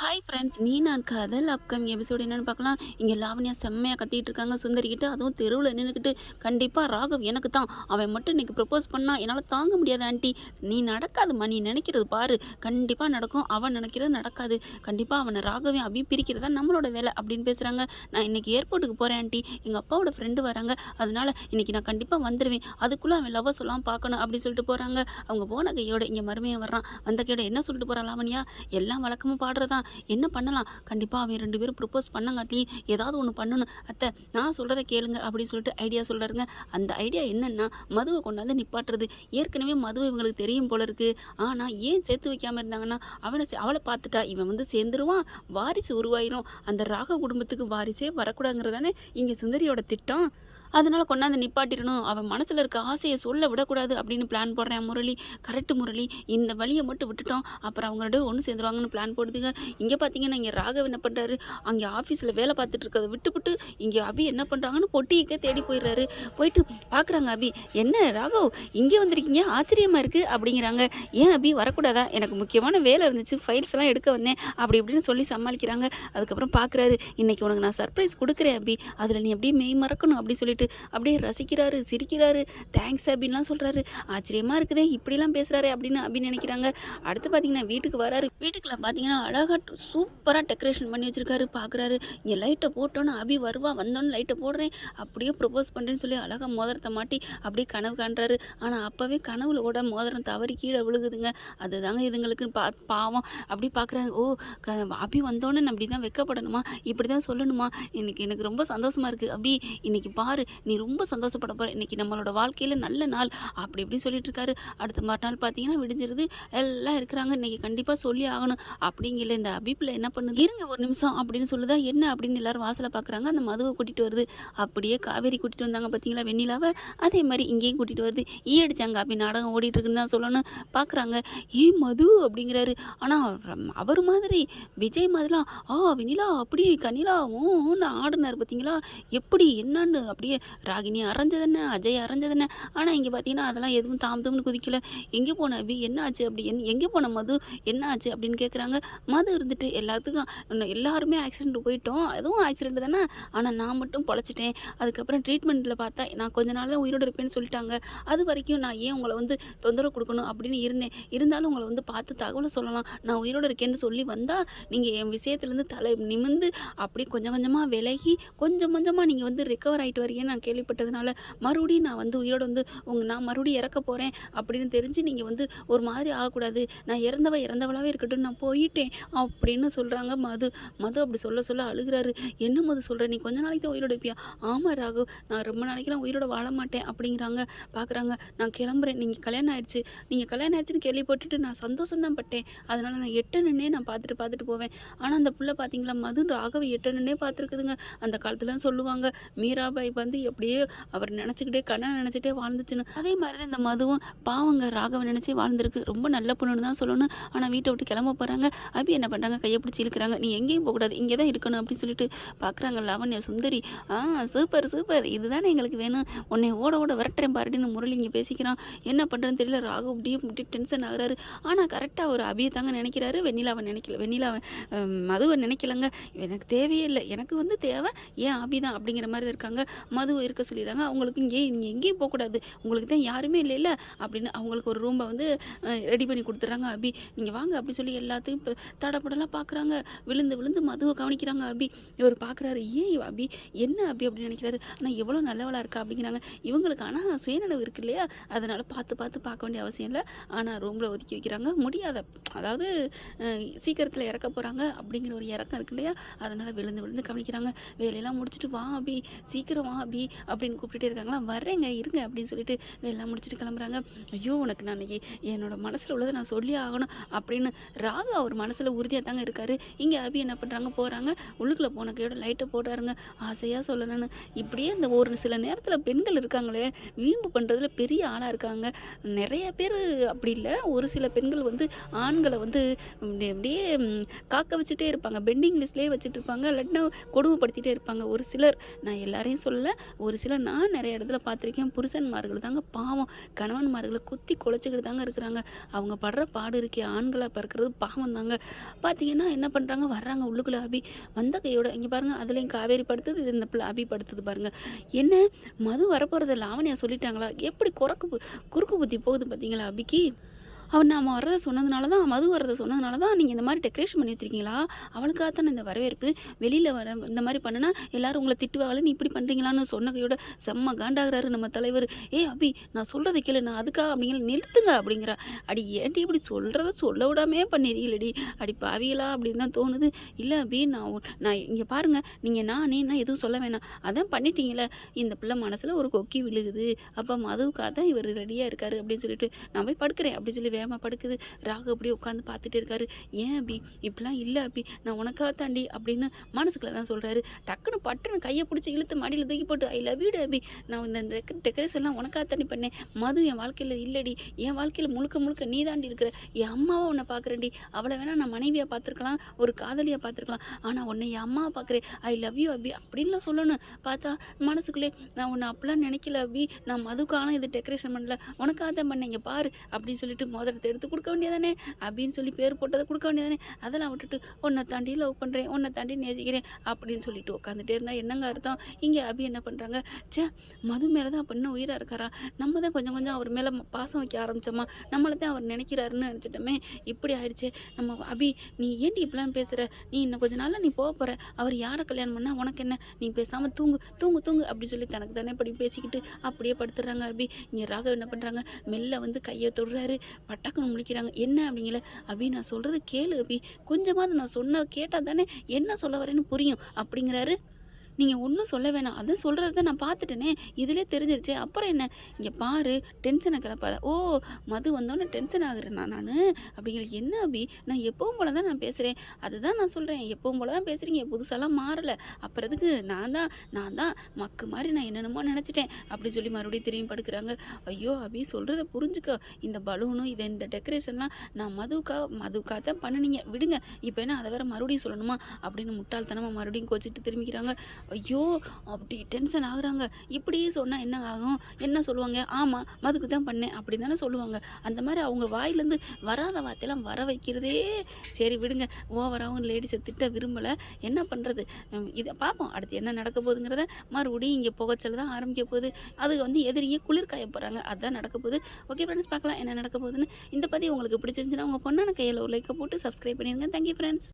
Hi friends நீ நான் காதல் அப்கமிங் எபிசோடு என்னென்னு பார்க்கலாம். இங்கே லாவண்யா செம்மையாக கத்திட்டு இருக்காங்க சுந்தரிக்கிட்டு அதுவும் தெருவில் நின்றுக்கிட்டு கண்டிப்பாக ராகவ் எனக்கு தான். அவன் மட்டும் இன்றைக்கி ப்ரப்போஸ் பண்ணால் என்னால் தாங்க முடியாது ஆண்டி நீ நடக்காது நீ நினைக்கிறது பாரு. கண்டிப்பாக நடக்கும். அவன் நினைக்கிறது நடக்காது. கண்டிப்பாக அவனை ராகவே அபி பிரிக்கிறதா நம்மளோட வேலை அப்படின்னு பேசுகிறாங்க நான் இன்னைக்கு ஏர்போர்ட்டுக்கு போகிறேன் ஆண்டி எங்கள் அப்பாவோட ஃப்ரெண்டு வராங்க. அதனால் இன்றைக்கி நான் கண்டிப்பாக வந்துடுவேன் அதுக்குள்ளே அவன் லவ் சொல்லாமல் பார்க்கணும் அப்படின்னு சொல்லிட்டு போகிறாங்க அவங்க போன கையோட இங்கே மறுமையாக வர்றான். வந்த கையோட என்ன சொல்லிட்டு போகிறான் லாவண்யா? எல்லாம் வழக்கமாக பாடுறதான் என்ன பண்ணலாம்? கண்டிப்பாக அவன் ரெண்டு பேரும் ப்ரப்போஸ் பண்ணங்காட்டி ஏதாவது ஒன்று பண்ணணும். அத்தை நான் சொல்கிறத கேளுங்க அப்படின்னு சொல்லிட்டு ஐடியா சொல்கிறாருங்க அந்த ஐடியா என்னென்னா மதுவை கொண்டாந்து நிப்பாட்டுறது. ஏற்கனவே மதுவை இவங்களுக்கு தெரியும் போல இருக்குது ஆனால் ஏன் சேர்த்து வைக்காமல் இருந்தாங்கன்னா அவனை அவளை பார்த்துட்டா இவன் வந்து சேர்ந்துருவான். வாரிசு உருவாயிரும். அந்த ராக குடும்பத்துக்கு வாரிசே வரக்கூடாதுங்கிறதானே இங்கே சுந்தரியோட திட்டம்? அதனால கொண்டாந்து நிப்பாட்டிடணும். அவன் மனசில் இருக்க ஆசையை சொல்ல விடக்கூடாது அப்படின்னு பிளான் போடுறேன் முரளி. கரெக்ட் முரளி. இந்த வழியை மட்டும் விட்டுட்டோம். அப்புறம் அவங்களோட ஒன்று சேர்ந்துருவாங்கன்னு பிளான் போடுதுங்க. இங்கே பார்த்தீங்கன்னா இங்கே ராகவ் என்ன பண்ணுறாரு அங்கே ஆஃபீஸில் வேலை பார்த்துட்டு இருக்கிறத விட்டுவிட்டு இங்கே அபி என்ன பண்ணுறாங்கன்னு பொட்டிக்கே தேடி போயிடுறாரு. போயிட்டு பார்க்குறாங்க அபி. என்ன ராகவ் இங்கே வந்திருக்கீங்க? ஆச்சரியமாக இருக்குது அப்படிங்கிறாங்க. ஏன் அபி வரக்கூடாதா? எனக்கு முக்கியமான வேலை இருந்துச்சு. ஃபைல்ஸ் எல்லாம் எடுக்க வந்தேன். அப்படி இப்படின்னு சொல்லி சமாளிக்கிறாங்க. அதுக்கப்புறம் பார்க்குறாரு இன்றைக்கி உனக்கு நான் சர்ப்ரைஸ் கொடுக்குறேன் அபி. அதில் நீ அப்படியே மெய் மறக்கணும் அப்படி சொல்லிட்டு அப்படியே ரசிக்கிறாரு சிரிக்கிறாரு. தேங்க்ஸ் அப்படின்லாம் சொல்கிறாரு ஆச்சரியமாக இருக்குதே இப்படிலாம் பேசுகிறாரு அப்படின்னு அப்படின்னு நினைக்கிறாங்க. அடுத்து பார்த்தீங்கன்னா வீட்டுக்கு வராரு. வீட்டுக்குள்ள பார்த்தீங்கன்னா அழகாக சூப்பராக டெக்கரேஷன் பண்ணி வச்சுருக்காரு பார்க்குறாரு இங்கே லைட்டை போட்டோன்னு அபி வருவா வந்தோன்னு லைட்டை போடுறேன். அப்படியே ப்ரொப்போஸ் பண்ணுறேன்னு சொல்லி அழகாக மோதிரத்தை மாட்டி அப்படியே கனவு காண்றாரு. ஆனால் அப்போவே கனவுல கூட மோதிரம் தவறி கீழே விழுகுதுங்க. அதுதாங்க இதுங்களுக்கு பா பாவம். அப்படி பார்க்குறாரு ஓ க அபி வந்தோன்னு அப்படி தான் வெக்கப்படணுமா? இப்படி தான் சொல்லணுமா? எனக்கு எனக்கு ரொம்ப சந்தோஷமாக இருக்குது அபி இன்னைக்கு பாரு நீ ரொம்ப சந்தோஷப்பட போகிற இன்னைக்கு நம்மளோட வாழ்க்கையில் நல்ல நாள். அப்படி இப்படி சொல்லிட்டு இருக்காரு. அடுத்த மறுநாள் பார்த்தீங்கன்னா விடிஞ்சிருது. எல்லாம் இருக்கிறாங்க. இன்னைக்கு கண்டிப்பாக சொல்லி ஆகணும். அப்படிங்கிற இந்த அபிப்பில் என்ன பண்ணுது? இருங்க ஒரு நிமிஷம். அப்படின்னு சொல்லுதா? என்ன? அப்படின்னு எல்லாரும் வாசலை பார்க்குறாங்க அந்த மதுவை கூட்டிகிட்டு வருது. அப்படியே காவேரி கூட்டிகிட்டு வந்தாங்க பார்த்தீங்களா வெண்ணிலாவை? அதே மாதிரி இங்கேயும் கூட்டிகிட்டு வருது. ஈ அடித்தாங்க அப்படி நாடகம் ஓடிட்டு இருக்குன்னு தான் சொல்லணும். பார்க்குறாங்க ஏ மது? அப்படிங்கிறாரு. ஆனால் அவர் மாதிரி விஜய் மாதிரிலாம் ஆ வெண்ணிலா அப்படி கனிலா ஓன்னு ஆடினார் பார்த்தீங்களா எப்படி என்னன்னு? அப்படியே ராகினி அரைஞ்சதுன்னு அஜய் அரைஞ்சதுன்னு? ஆனால் இங்கே பார்த்தீங்கன்னா அதெல்லாம் எதுவும் தாம் தம்னு குதிக்கல. எங்கே போன அபி? என்ன ஆச்சு அப்படி? என் எங்கே போன மது? என்ன ஆச்சு அப்படின்னு கேட்குறாங்க மது இருந்துட்டு எல்லாத்துக்கும் இன்னும் எல்லாருமே ஆக்சிடென்ட் போயிட்டோம். அதுவும் ஆக்சிடென்ட் தானே? ஆனால் நான் மட்டும் பொழைச்சிட்டேன். அதுக்கப்புறம் ட்ரீட்மெண்ட்டில் பார்த்தா நான் கொஞ்ச நாள் தான் உயிரோடு இருப்பேன்னு சொல்லிட்டாங்க. அது வரைக்கும் நான் ஏன் உங்களை வந்து தொந்தரவு கொடுக்கணும் அப்படின்னு இருந்தேன். இருந்தாலும் உங்களை வந்து பார்த்து தகவலை சொல்லலாம். நான் உயிரோடு இருக்கேன்னு சொல்லி வந்தால் நீங்கள் என் விஷயத்துலேருந்து தலை நிமிந்து அப்படியே கொஞ்சம் கொஞ்சமாக விலகி கொஞ்சம் கொஞ்சமாக நீங்கள் வந்து ரெக்கவர் ஆகிட்டு அப்படின்னு நான் கேள்விப்பட்டதுனால மறுபடியும் நான் வந்து உயிரோடு வந்து உங்க நான் மறுபடியும் இறக்க போகிறேன் அப்படின்னு தெரிஞ்சு நீங்கள் வந்து ஒரு மாதிரி ஆகக்கூடாது. நான் இறந்தவ இறந்தவளாவே இருக்கட்டும் நான் போயிட்டேன் அப்படின்னு சொல்கிறாங்க மது. மது அப்படி சொல்ல சொல்ல அழுகிறாரு. என்ன மது சொல்கிற நீ கொஞ்ச நாளைக்கு தான் உயிரோட இருப்பியா? ஆமாம் ராகு. நான் ரொம்ப நாளைக்கெல்லாம் உயிரோட வாழ மாட்டேன் அப்படிங்கிறாங்க. பார்க்குறாங்க நான் கிளம்புறேன். நீங்கள் கல்யாணம் ஆயிடுச்சு. நீங்கள் கல்யாணம் ஆயிடுச்சுன்னு கேள்விப்பட்டுட்டு நான் சந்தோஷம் தான் பட்டேன். அதனால் நான் எட்ட நின்னே நான் பார்த்துட்டு பார்த்துட்டு போவேன். ஆனால் அந்த புள்ள பார்த்தீங்களா மது ராகவை எட்ட நின்னே பார்த்துருக்குதுங்க. அந்த காலத்துலன்னு சொல்லுவாங்க மீராபாய் வந்து எப்படியே அவர் நினச்சிக்கிட்டே கண்ணை நினச்சிட்டே வாழ்ந்துச்சுன்னு. அதே மாதிரி தான் இந்த மதுவும் பாவங்க ராகவை நினச்சி வாழ்ந்துருக்கு. ரொம்ப நல்ல பொண்ணுன்னு தான் சொல்லணும். ஆனால் வீட்டை விட்டு கிளம்ப போகிறாங்க அபி என்ன பண்ணுறாங்க கையை பிடிச்சி இழுக்கிறாங்க. நீ எங்கேயும் போகக்கூடாது இங்கே தான் இருக்கணும் அப்படின்னு சொல்லிட்டு பார்க்குறாங்க லாவண்யா சுந்தரி. ஆ சூப்பர் சூப்பர். இதுதானே எங்களுக்கு வேணும். உன்னை ஓட ஓட விரட்டுறேன் பாருன்னு முரளி இங்கே பேசிக்கிறான். என்ன பண்ணுறதுன்னு தெரியல. ராகு அப்படியே அப்படியே டென்ஷன் ஆகுறாரு. ஆனால் கரெக்டாக ஒரு அபியை தாங்க நினைக்கிறாரு. வெண்ணிலாவை நினைக்கல வெண்ணிலாவை மதுவை நினைக்கலங்க. எனக்கு தேவையே இல்லை. எனக்கு வந்து தேவை ஏன் அபி தான் அப்படிங்கிற மாதிரி இருக்காங்க. மதுவை இருக்க சொல்லிடுறாங்க. அவங்களுக்கு இங்கே நீங்கள் எங்கேயும் போகக்கூடாது. உங்களுக்கு தான் யாருமே இல்லை இல்லை அப்படின்னு அவங்களுக்கு ஒரு ரூமை வந்து ரெடி பண்ணி கொடுத்துட்றாங்க அபி. நீங்கள் வாங்க அப்படி சொல்லி எல்லாத்தையும் இப்போ தடப்படலாம் பார்க்குறாங்க விழுந்து விழுந்து மதுவை கவனிக்கிறாங்க அபி. இவர் பார்க்குறாரு ஏன் அபி என்ன அபி? அப்படின்னு நினைக்கிறாரு. ஆனால் எவ்வளோ நல்லவளாக இருக்கா? அப்படிங்கிறாங்க. இவங்களுக்கு ஆனால் சுயநலவு இருக்கு இல்லையா? அதனால் பார்த்து பார்த்து பார்க்க வேண்டிய அவசியம் இல்லை. ஆனால் ரூமில் ஒதுக்கி வைக்கிறாங்க. முடியாத அதாவது சீக்கிரத்தில் இறக்க போகிறாங்க அப்படிங்கிற ஒரு இறக்கம் இருக்கு இல்லையா? அதனால் விழுந்து விழுந்து கவனிக்கிறாங்க. வேலையெல்லாம் முடிச்சுட்டு வா அபி. சீக்கிரம் வா அபி. அப்படின்னு கூப்பிட்டுட்டே இருக்காங்களா? வர்றேங்க இருங்க அப்படின்னு சொல்லிட்டு எல்லாம் முடிச்சுட்டு கிளம்புறாங்க. ஐயோ உனக்கு நான் என்னோட மனசில் உள்ளதை நான் சொல்லி ஆகணும் அப்படின்னு ராகு அவர் மனசில் உறுதியாக தாங்க இருக்காரு. இங்கே அபி என்ன பண்ணுறாங்க போகிறாங்க உள்ளுக்குள்ளே போன கையோட லைட்டை போடுறாருங்க. ஆசையாக சொல்லணும்னு இப்படியே இந்த ஒரு சில நேரத்தில் பெண்கள் இருக்காங்களே வீம்பு பண்ணுறதுல பெரிய ஆளாக இருக்காங்க. நிறைய பேர் அப்படி இல்லை. ஒரு சில பெண்கள் வந்து ஆண்களை வந்து அப்படியே காக்க வச்சுட்டே இருப்பாங்க. பெண்டிங் லிஸ்ட்லேயே வச்சுட்டு இருப்பாங்க. இல்லாட்டினா கொடுமைப்படுத்திட்டே இருப்பாங்க. ஒரு சிலர் நான் எல்லாரையும் சொல்லலை. ஒரு சில நான் நிறைய இடத்துல பார்த்துருக்கேன் புருஷன்மார்கள் தாங்க பாவம். கணவன்மார்களை குத்தி குலைச்சிக்கிட்டு தாங்க இருக்கிறாங்க. அவங்க படுற பாடு இருக்கே ஆண்களாக பிறக்கிறது பாவம் தாங்க. பார்த்தீங்கன்னா என்ன பண்ணுறாங்க வர்றாங்க உள்ளுக்குள்ளே அபி. வந்த கையோட இங்கே பாருங்கள் அதுலேயும் காவேரி படுத்துது இது இந்த பிள்ளை அபி படுத்துது பாருங்க. என்ன? மது வரப்போகிறது லாவணியா சொல்லிட்டாங்களா? எப்படி குறக்கு பு- குறுக்கு புத்தி போகுது பார்த்தீங்களா அபிக்கு? அவன் நாம வர்றதை சொன்னதுனால தான் மது வரதை சொன்னதுனால தான் நீங்கள் இந்த மாதிரி டெக்கரேஷன் பண்ணி வச்சிருக்கீங்களா? அவளுக்காக தானே இந்த வரவேற்பு. வெளியில் வர இந்த மாதிரி பண்ணுனா எல்லாரும் உங்களை திட்டுவாங்களே நீ இப்படி பண்ணுறீங்களான்னு சொன்ன கையோட செம்ம காண்டாகிறாரு நம்ம தலைவர். ஏ அபி நான் சொல்கிறத கேளு நான் அதுக்காக அப்படிங்கிற நிறுத்துங்க அப்படிங்கிறா. அடி ஏன்டி இப்படி சொல்கிறத சொல்ல விடாமே பண்ணிடுறீங்களடி அடி பாவியலா அப்படின்னு தான் தோணுது. இல்லை அபி நான் நான் இங்கே பாருங்கள் நீங்கள் நானே நான் எதுவும் சொல்ல வேணாம். அதான் பண்ணிட்டீங்களே. இந்த பிள்ளை மனசில் ஒரு கொக்கி விழுகுது. அப்போ மதுவுக்காக தான் இவர் ரெடியாக இருக்காரு அப்படின்னு சொல்லிட்டு நான் போய் படுக்கிறேன் அப்படின்னு சொல்லி வேகமாக படுக்குது. ராகு அப்படியே உட்காந்து பார்த்துட்டு இருக்காரு. ஏன் அபி? இப்படிலாம் இல்லை அபி. நான் உனக்காக தாண்டி அப்படின்னு மனசுக்குள்ள தான் சொல்கிறாரு டக்குன்னு பட்டுன்னு கையை பிடிச்சி இழுத்து மடியில் தூக்கி போட்டு ஐ லவ் யூடு அபி. நான் இந்த டெக்கரேஷன்லாம் உனக்காக தாண்டி பண்ணேன். மது என் வாழ்க்கையில் இல்லடி. என் வாழ்க்கையில் முழுக்க முழுக்க நீ தாண்டி இருக்கிற. என் அம்மாவை உன்னை பார்க்குறேன்டி. அவளை வேணா நான் மனைவியாக பார்த்துருக்கலாம். ஒரு காதலியாக பார்த்துருக்கலாம். ஆனால் உன்னை என் அம்மாவை பார்க்குறேன். I love you Abhi. அப்படின்லாம் சொல்லணும். பார்த்தா மனசுக்குள்ளே நான் உன்னை அப்படிலாம் நினைக்கல அபி. நான் மதுக்கான இது டெக்கரேஷன் பண்ணல. உனக்காக தான் பண்ணேன். இங்கே பாரு. அப்படின்னு சொல்லிட்டு மோதிரத்தை எடுத்து கொடுக்க வேண்டியதானே? அப்படின்னு சொல்லி பேர் போட்டதை கொடுக்க வேண்டியதானே? அதெல்லாம் விட்டுட்டு உன்னை தாண்டி லவ் பண்ணுறேன் உன்னை தாண்டி நேசிக்கிறேன் அப்படின்னு சொல்லிட்டு உட்காந்துட்டே இருந்தால் என்னங்க அர்த்தம்? இங்கே அபி என்ன பண்ணுறாங்க ச்சே மது மேலே தான் அப்போ இன்னும் உயிராக இருக்காரா? நம்ம தான் கொஞ்சம் கொஞ்சம் அவர் மேலே பாசம் வைக்க ஆரம்பிச்சோமா? நம்மளை தான் அவர் நினைக்கிறாருன்னு நினச்சிட்டோமே. இப்படி ஆயிடுச்சே. நம்ம அபி நீ ஏன்டி இப்படிலாம் பேசுகிற நீ இன்னும் கொஞ்ச நாளில் நீ போக போகிற அவர் யாரை கல்யாணம் பண்ணால் உனக்கு என்ன? நீ பேசாமல் தூங்கு தூங்கு தூங்கு அப்படின்னு சொல்லி தனக்கு தானே படி பேசிக்கிட்டு அப்படியே படுத்துடுறாங்க அபி. இங்கே ராகவ் என்ன பண்ணுறாங்க மெல்ல வந்து கையை தொடுறாரு. பட்டாக்குன்னு முழிக்கிறாங்க. என்ன அப்படிங்கல அபி நான் சொல்கிறது கேளு அபி. கொஞ்சமாவது நான் சொன்ன கேட்டால் தானே என்ன சொல்ல வரேன்னு புரியும். அப்படிங்கிறாரு நீங்கள் ஒன்றும் சொல்ல வேணாம். அதுவும் சொல்கிறத தான் நான் பார்த்துட்டேனே. இதிலே தெரிஞ்சிருச்சு. அப்புறம் என்ன? இங்கே பாரு டென்ஷனை கிளப்பாத ஓ மது வந்தோன்னே டென்ஷன் ஆகுறேன் நான்? நான் அப்படிங்கிற என்ன அபி? நான் எப்பவும் போல தான் நான் பேசுகிறேன் அதுதான் நான் சொல்கிறேன் எப்பவும் போல தான் பேசுகிறீங்க புதுசாலாம் மாறலை. அப்புறம் எதுக்கு நான் தான் நான் தான் மக்கு மாதிரி நான் என்னென்னமோ நினச்சிட்டேன். அப்படி சொல்லி மறுபடியும் திரும்பி படுக்கிறாங்க. ஐயோ அபி சொல்கிறத புரிஞ்சுக்க. இந்த பலூனும் இதை இந்த டெக்கரேஷன்லாம் நான் மதுவுக்கா மதுவுக்காக தான் பண்ணுனீங்க. விடுங்க. இப்போ என்ன அதை வேறு மறுபடியும் சொல்லணுமா? அப்படின்னு முட்டாள்தனமாக மறுபடியும் கோச்சிட்டு திரும்பிக்கிறாங்க. ஐயோ அப்படி டென்ஷன் ஆகுறாங்க. இப்படியே சொன்னால் என்ன ஆகும்? என்ன சொல்லுவாங்க? ஆமாம் மதுக்கு தான் பண்ணேன். அப்படி தானே சொல்லுவாங்க. அந்த மாதிரி அவங்க வாயிலேருந்து வராத வார்த்தையெல்லாம் வர வைக்கிறதே சரி விடுங்க. ஓவராகவும் லேடிஸை திட்ட விரும்பலை. என்ன பண்ணுறது இதை பார்ப்போம் அடுத்து என்ன நடக்க போகுதுங்கிறத மறுபடியும் இங்கே புகைச்சல் தான் ஆரம்பிக்க போகுது. அது வந்து எதிரியே குளிர் காய போகிறாங்க அதுதான் நடக்க போகுது. ஓகே ஃப்ரெண்ட்ஸ் பார்க்கலாம் என்ன நடக்க போகுதுன்னு. இந்த பதிவு உங்களுக்கு பிடிச்சிருந்துச்சுன்னா உங்கள் பொண்ணான கையில் ஒரு லைக்கை போட்டு சப்ஸ்கிரைப் பண்ணிடுங்க. Thank you friends